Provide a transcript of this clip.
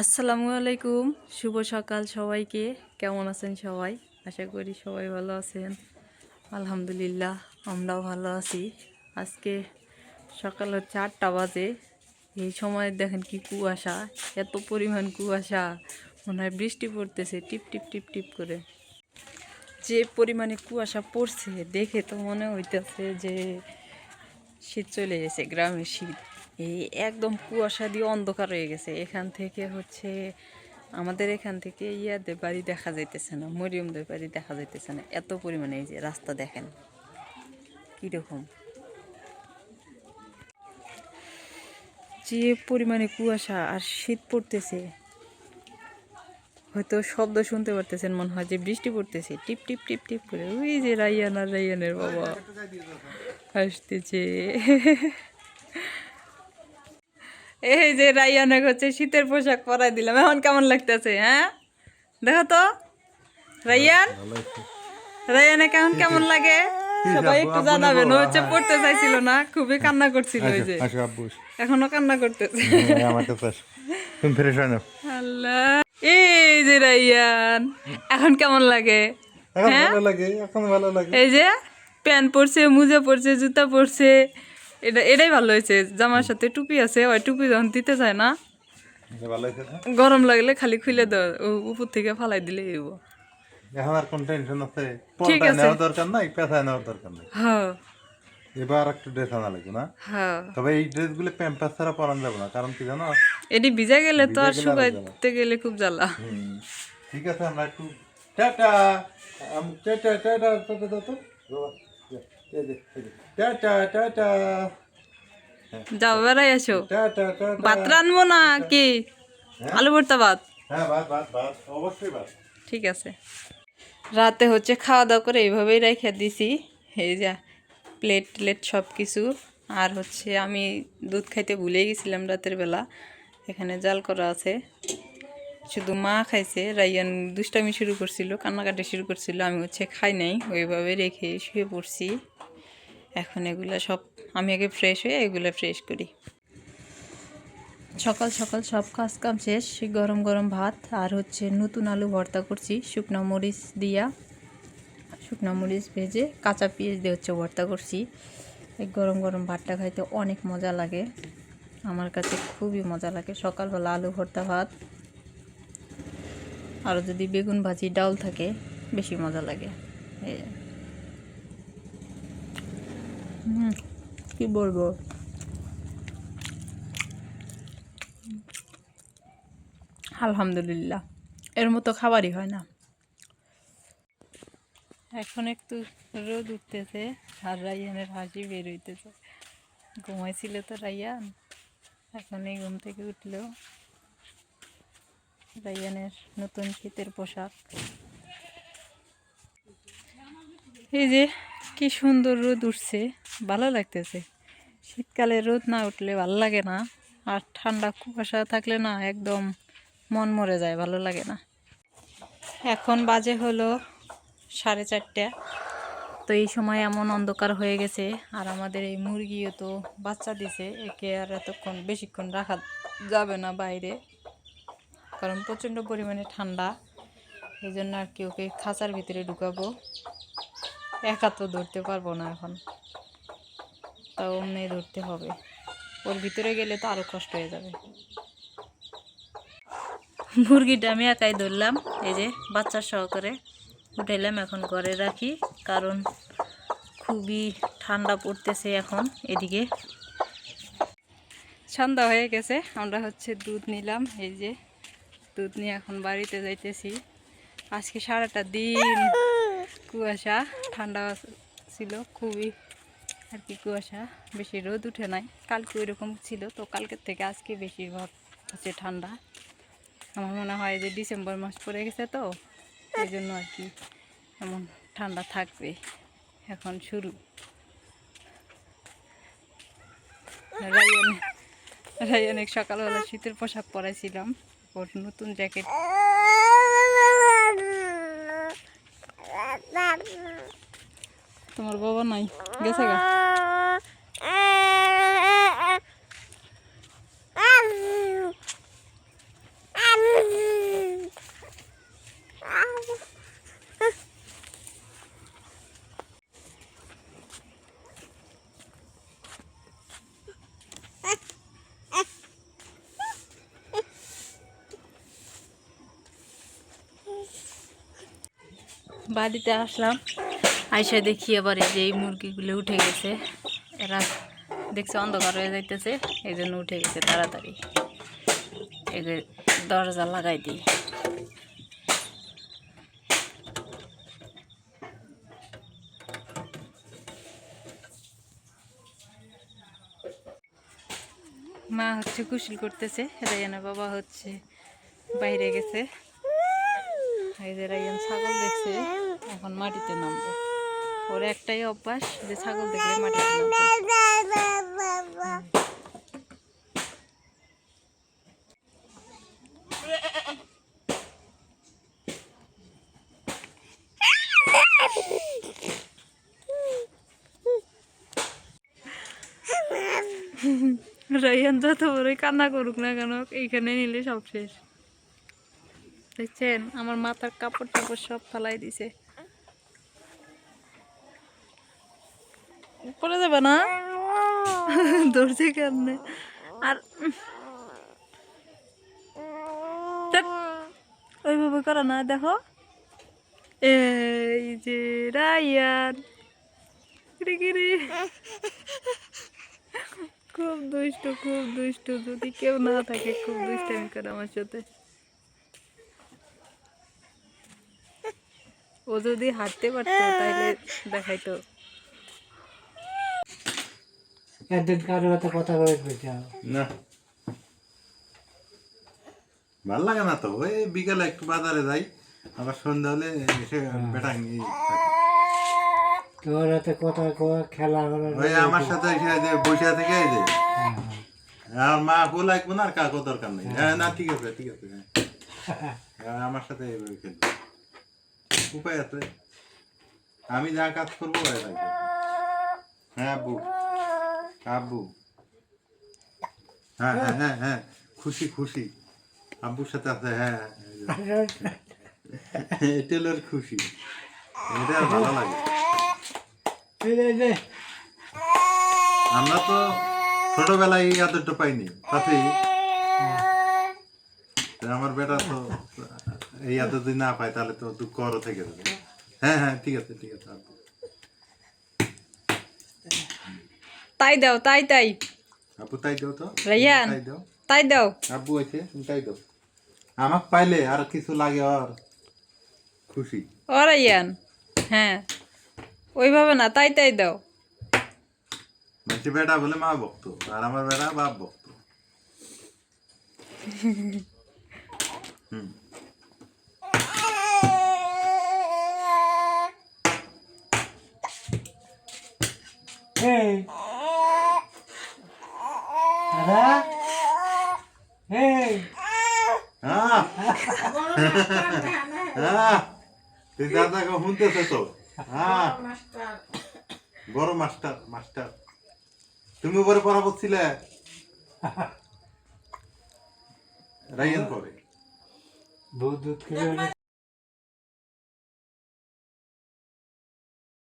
আসসালামু আলাইকুম, শুভ সকাল সবাইকে। কেমন আছেন সবাই? আশা করি সবাই ভালো আছেন। আলহামদুলিল্লাহ, আমরাও ভালো আছি। আজকে সকাল আটটা বাজে। এই সময় দেখেন কি কুয়াশা, এত পরিমাণ কুয়াশা। মনে হয় বৃষ্টি পড়তেছে, টিপ টিপ টিপ টিপ করে। যে পরিমাণে কুয়াশা পড়ছে, দেখে তো মনে হইতেছে যে শীত চলে গেছে, গ্রামের শীত। এই একদম কুয়াশা দিয়ে অন্ধকার হয়ে গেছে। এখান থেকে হচ্ছে আমাদের এখান থেকে ইয়াদের বাড়ি দেখা যাইতেছে না, মরিয়মদের বাড়ি দেখা যাইতেছে না। এত পরিমাণে এই যে রাস্তা দেখেন, কীরকম। যে পরিমাণে কুয়াশা আর শীত পড়তেছে, হয়তো শব্দ শুনতে পারতেছেন, মনে হয় যে বৃষ্টি পড়তেছে। টিপ টিপ টিপ টিপ করে, ওই যে রাইয়ান আর রাইয়ানের বাবা। আসতেছে এই যে রাইয়ানের হচ্ছে শীতের পোশাক পরাই দিলাম। এখন কেমন লাগতেছে হ্যাঁ? দেখো তো রাইয়ান? রাইয়ানে কেমন কেমন লাগে? সবাই একটু জানাবেন। ও হচ্ছে পড়তে চাইছিল না খুবই কান্না করছিল ওই যে। এখনও কান্না করতেছে। হ্যাঁ, হয় আল্লাহ। এই যে রাইয়ান এখন কেমন লাগে? লাগে। এই যে? প্যান্ট পরছে মুজে পরছে জুতা পরছে। এটা এটাই ভালো হয়েছে। জামার সাথে টুপি আছে ওই টুপি যখন দিতে চায় না গরম লাগলে খালি খুলে দাও ও উপর থেকে ফালাই দিলে হইব। এখন আর কোন টেনশন আছে? ঠিক আছে। দরকার নাই নেওয়ার দরকার নাই। হ্যাঁ। এবার একটু ড্রেস আনা লাগবে না? হ্যাঁ। তবে এই ড্রেসগুলো প্যাম্পাস ছাড়া পরানো যাবে না কারণ কি জানো? এটি ভিজা গেলে তো আর শুকাইতে গেলে খুব জ্বালা। ঠিক আছে আমরা একটু টাটা। টাটা টাটা টাটা তো যাও বেড়াই আসো টাটা ভাত রানবো না কি? আলু ভর্তা ভাত? হ্যাঁ বাদ ঠিক আছে। রাতে হচ্ছে খাওয়া দাওয়া করে এইভাবেই রেখে দিছি। এই যা প্লেট প্লেট সব কিছু আর হচ্ছে আমি দুধ খাইতে ভুলেই গেছিলাম রাতের বেলা। এখানে জাল করা আছে। শুধু মা খাইছে রাইয়ান দুষ্টামি শুরু করছিল কান্নাকাটি শুরু করছিল। আমি হচ্ছে খাই নাই ওইভাবে রেখে শুয়ে পড়ছি। এখন এগুলো সব, আমি আগে ফ্রেশ হয়ে এগুলো ফ্রেশ করি। সকাল সকাল সব কাজ কাম শেষ, গরম গরম ভাত, আর হচ্ছে নতুন আলু ভর্তা করছি, শুকনো মরিচ দিয়া, শুকনো মরিচ ভেজে কাঁচা পেঁয়াজ দিয়ে হচ্ছে ভর্তা করছি। এই গরম গরম ভাতটা খাইতে অনেক মজা লাগে, আমার কাছে খুবই মজা লাগে। সকালবেলা আলু ভর্তা ভাত, আর যদি বেগুন ভাজি, ডাল থাকে, বেশি মজা লাগে। এই কি বলব? আলহামদুলিল্লাহ। এর মতো খাবারই হয় না। এখন একটু রোদ উঠতেছে আর রাইয়ানের হাসি বের হইতেছে। ঘুমাইছিল তো রাইয়ান। এখন এই ঘুম থেকে উঠলেও রাইয়ানের নতুন শীতের পোশাক। এই যে কি সুন্দর রোদ উঠছে, ভালো লাগতেছে। শীতকালে রোদ না উঠলে ভালো লাগে না, আর ঠান্ডা কুয়াশা থাকলে না একদম মন মরে যায়, ভালো লাগে না। এখন বাজে হলো সাড়ে চারটে। তো এই সময় এমন অন্ধকার হয়ে গেছে, আর আমাদের এই মুরগিও তো বাচ্চা দিছে, একে আর এতক্ষণ বেশিক্ষণ রাখা যাবে না বাইরে, কারণ প্রচণ্ড পরিমাণে ঠান্ডা। এই জন্য আর কি ওকে খাঁচার ভিতরে ঢুকাবো। একা তো ধরতে পারব না এখন। তাও অমনি ধরতে হবে। ওর ভিতরে গেলে তো আরও কষ্ট হয়ে যাবে। মুরগিটা আমি একাই ধরলাম। এই যে বাচ্চা সহকারে উঠাইলাম এখন ঘরে রাখি, কারণ খুবই ঠান্ডা পড়তেছে এখন এদিকে। সন্ধ্যা হয়ে গেছে, আমরা হচ্ছে দুধ নিলাম। এই যে দুধ নিয়ে এখন বাড়িতে যাইতেছি। আজকে সারাটা দিন কুয়াশা, ঠান্ডা ছিল খুবই। আর কি কুয়াশা, বেশি রোদ উঠে নাই। কালকে ওইরকম ছিল তো কালকের থেকে আজকে বেশিরভাগ হচ্ছে ঠান্ডা। আমার মনে হয় যে ডিসেম্বর মাস পড়ে গেছে তো, এই জন্য আর কি এমন ঠান্ডা থাকবে এখন শুরু। রায়ান রায়ানের সকালবেলা শীতের পোশাক পরাইছিলাম, ওর নতুন জ্যাকেট তোমার বাবা নাই গেছে গা। বাড়িতে আসলাম। আইসা দেখি আবার এই যে এই মুরগিগুলো উঠে গেছে। এরা দেখছে অন্ধকার হয়ে যাইতেছে, এই জন্য উঠে গেছে তাড়াতাড়ি। যে দরজা লাগাই দিই। মা হচ্ছে কুশল করতেছে রায়ানা বাবা হচ্ছে বাইরে গেছে। এই যে রায়ান ছাগল দেখছে, এখন মাটিতে নামবে। ওর একটাই অভ্যাস যে ছাগল দেখলে নামবে যত বড়ই কান্না করুক না কেন, এইখানে নিলে সব শেষ। দেখছেন? আমার মাথার কাপড় টাপড় সব ফালাই দিছে। পরে যাবে না? ধরছে কেমনে? আর ওইভাবে করো না দেখো। এই যে রায়ান কিরে? খুব দুষ্ট খুব দুষ্ট যদি কেউ না থাকে খুব দুষ্টামি করে আমার সাথে। ও যদি হাঁটতে পারতো তাহলে দেখাইতো। একদিন কারও সাথে কথা বলে পেয়েছিলাম না। ভালো লাগে না তো ওই বিকালে একটু বাজারে যাই আবার সন্ধ্যা হলে এসে বেটা নিয়ে। তোর হাতে কথা খেলা হলো ওই আমার সাথে এসে যে বসে থেকে এই যে? আর মা কো লাগবো না আর কাকো দরকার নেই। হ্যাঁ না ঠিক আছে ঠিক আছে হ্যাঁ। হ্যাঁ, আমার সাথে এইভাবে খেলবে উপায় আছে। আমি যা কাজ করব হ্যাঁ আব্বু আব্বু। হ্যাঁ হ্যাঁ হ্যাঁ হ্যাঁ। খুশি খুশি। আব্বুর সাথে আছে হ্যাঁ এটা হলো খুশি। এটা ভালো লাগে। আমরা তো ছোটবেলায় এই আদরটা পাইনি তাতে আমার বেটা তো এই আদর যদি না পায় তাহলে তো দুঃখ আরও থেকে যাবে। হ্যাঁ হ্যাঁ ঠিক আছে ঠিক আছে তাই দাও তাই তাই আব্বু তাই দাও তো রাইয়ান। তাই দাও তাই দাও আব্বু আছে তুমি তাই দাও আমাকে পাইলে আর কিছু লাগে আর খুশি ওরাইয়ান হ্যাঁ ওইভাবে না তাই তাই দাও বলছে বেটা বলে মা ভক্ত আর আমার বেটা বাপ ভক্ত হুম এই দাদা এই হ্যাঁ হ্যাঁ তুই দাদাকে শুনতেছে তো। হ্যাঁ বড় মাস্টার মাস্টার। তুমি পরে পড়া করছিলে রাইয়ান পরে। দুধ দুধ খেলে